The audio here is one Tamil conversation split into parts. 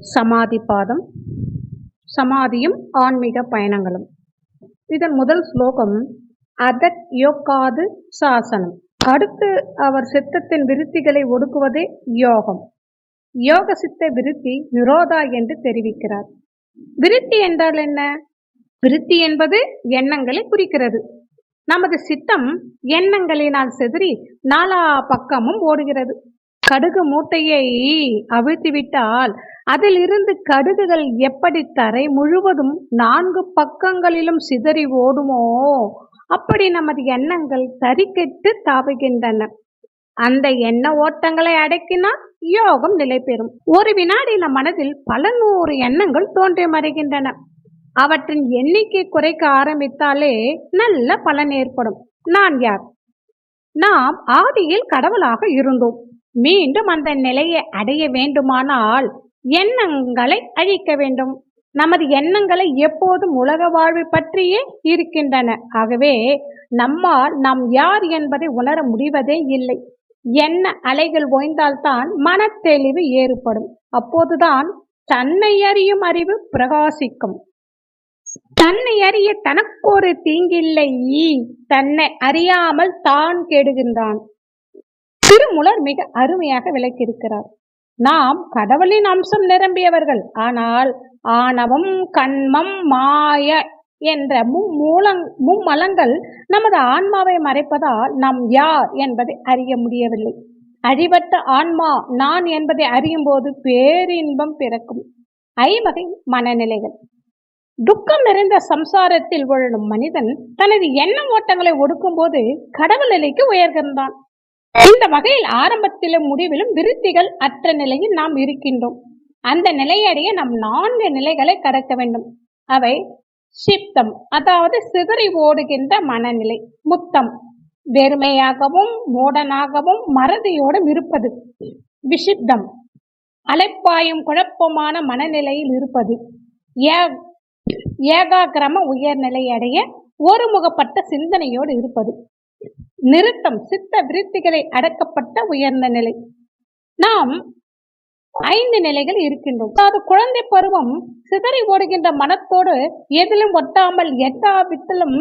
சமாதி பாதம் சமாதியும் ஆன்மீக பயணங்களும். இதன் முதல் ஸ்லோகம் அதத் யோகாது சாசனம். அடுத்து அவர் சித்தத்தின் விருத்திகளை ஒடுக்குவதே யோகம். யோக சித்த விருத்தி நிரோதா என்று தெரிவிக்கிறார். விருத்தி என்றால் என்ன? விருத்தி என்பது எண்ணங்களை குறிக்கிறது. நமது சித்தம் எண்ணங்களினால் செதறி நாலா பக்கமும் ஓடுகிறது. கடுகு மூட்டையை அவிழ்த்துவிட்டால் அதிலிருந்து கடுகுகள் எப்படி தரை முழுவதும் நான்கு பக்கங்களிலும் சிதறி ஓடுமோ அப்படி நமது எண்ணங்கள் தறிக்கெட்டு தாவுகின்றன. அந்த எண்ண ஓட்டங்களை அடக்கினால் யோகம் நிலை பெறும் ஒரு வினாடி நம் மனதில் பல நூறு எண்ணங்கள் தோன்றி மறைகின்றன. அவற்றின் எண்ணிக்கை குறைக்க ஆரம்பித்தாலே நல்ல பலன் ஏற்படும். நான் யார்? நாம் ஆதியில் கடவுளாக இருந்தோம். மீண்டும் அந்த நிலையை அடைய வேண்டுமானால் எண்ணங்களை அழிக்க வேண்டும். நமது எண்ணங்களை எப்போதும் உலக வாழ்வை பற்றியே இருக்கின்றன. ஆகவே நம்மால் நாம் யார் என்பதை உணர முடிவதே இல்லை. எண்ண அலைகள் ஓய்ந்தால்தான் மனத்தெளிவு ஏற்படும். அப்போதுதான் தன்னை அறியும் அறிவு பிரகாசிக்கும். தன்னை அறிய தனக்கொரு தீங்கில்லை. தன்னை அறியாமல் தான் கெடுகின்றான். திருமுலர் மிக அருமையாக விளக்கியிருக்கிறார். நாம் கடவுளின் அம்சம் நிரம்பியவர்கள். ஆனால் ஆணவம் கண்மம் மாய என்ற மும்மூலங் மும்மலங்கள் நமது ஆன்மாவை மறைப்பதால் நாம் யார் என்பதை அறிய முடியவில்லை. அழிவற்ற ஆன்மா நான் என்பதை அறியும் போது பேரின்பம் பிறக்கும். ஐவகை மனநிலைகள். துக்கம் நிறைந்த சம்சாரத்தில் உழலும் மனிதன் தனது எண்ண ஓட்டங்களை ஒடுக்கும் போது கடவுள் நிலைக்கு உயர்கின்றான். இந்த வகையில் ஆரம்பத்திலும் முடிவிலும் விருத்திகள் அற்ற நிலையில் நாம் இருக்கின்றோம். அந்த நிலையடைய நாம் நான்கு நிலைகளை கடக்க வேண்டும். அவை சிப்தம் அதாவது சிதறி ஓடுகின்ற மனநிலை முத்தம் வெறுமையாகவும் மூடனாகவும் மறதியோடும் இருப்பது. விஷிப்தம் அலைப்பாயும் குழப்பமான மனநிலையில் இருப்பது. ஏகாகிரம உயர்நிலை அடைய ஒருமுகப்பட்ட சிந்தனையோடு இருப்பது. நிறுத்தம் சித்த விருத்திகளை அடக்கப்பட்ட உயர்ந்த நிலை. நாம் ஐந்து நிலைகள் இருக்கின்றோம். அதாவது குழந்தை பருவம் சிதறி ஓடுகின்ற மனத்தோடு எதிலும் ஒட்டாமல் எட்டாவித்திலும்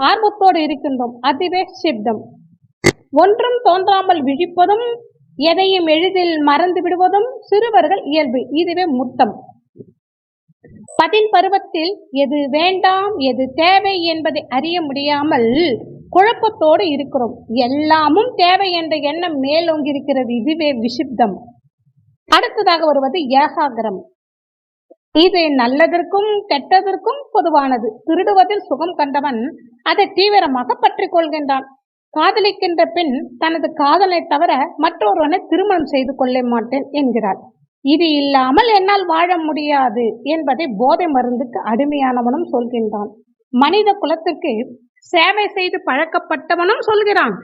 ஆர்வத்தோடு இருக்கின்றோம். அதுவே சிப்தம். ஒன்றும் தோன்றாமல் விழிப்பதும் எதையும் எளிதில் மறந்து விடுவதும் சிறுவர்கள் இயல்பு. இதுவே முத்தம். பதின் பருவத்தில் எது வேண்டாம் எது தேவை என்பதை அறிய முடியாமல் குழப்பத்தோடு இருக்கிறோம். எல்லாமும் தேவை என்ற எண்ணம் மேலோங்கி இருக்கிறது இதுவே விஷிப்தம் அடுத்ததாக வருவது ஏகாகிரம். இது நல்லதற்கும் கெட்டதற்கும் பொதுவானது. திருடுவதில் சுகம் கண்டவன் அதை தீவிரமாக பற்றி கொள்கின்றான். காதலிக்கின்ற பெண் தனது காதலை தவிர மற்றொருவனை திருமணம் செய்து கொள்ள மாட்டேன் என்கிறார் இது இல்லாமல் என்னால் வாழ முடியாது என்பதை போதை மருந்துக்கு அடிமையானவனும் சொல்கின்றான். மனித குலத்திற்கு சேவை செய்து பழக்கப்பட்டவனும் சொல்கிறான்.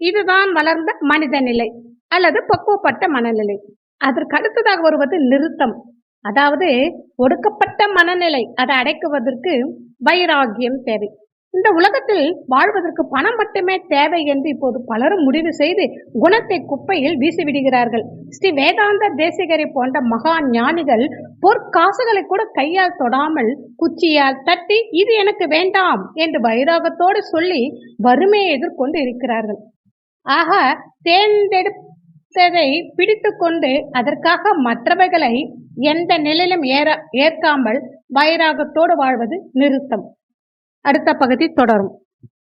இதுதான் வளர்ந்த மனித நிலை அல்லது பக்குவப்பட்ட மனநிலை. அதற்கு அடுத்ததாக வருவது நிறுத்தம். அதாவது ஒடுக்கப்பட்ட மனநிலை அதை அடைக்குவதற்கு வைராகியம் தேவை. இந்த உலகத்தில் வாழ்வதற்கு பணம் மட்டுமே தேவை என்று இப்போது பலரும் முடிவு செய்து குணத்தை குப்பையில் வீசிவிடுகிறார்கள். ஸ்ரீ வேதாந்த தேசிகரை போன்ற மகா ஞானிகள் பொற்காசுகளை கூட கையால் தொடாமல் குச்சியால் தட்டி இது எனக்கு வேண்டாம் என்று வைராகத்தோடு சொல்லி வறுமையை எதிர்கொண்டு இருக்கிறார்கள். ஆக தேர்ந்தெடுத்ததை பிடித்து கொண்டு அதற்காக மற்றவைகளை எந்த நிலையிலும் ஏற ஏற்காமல் வைராகத்தோடு வாழ்வது நிறுத்தம். அடுத்த பகுதி தொடரும்.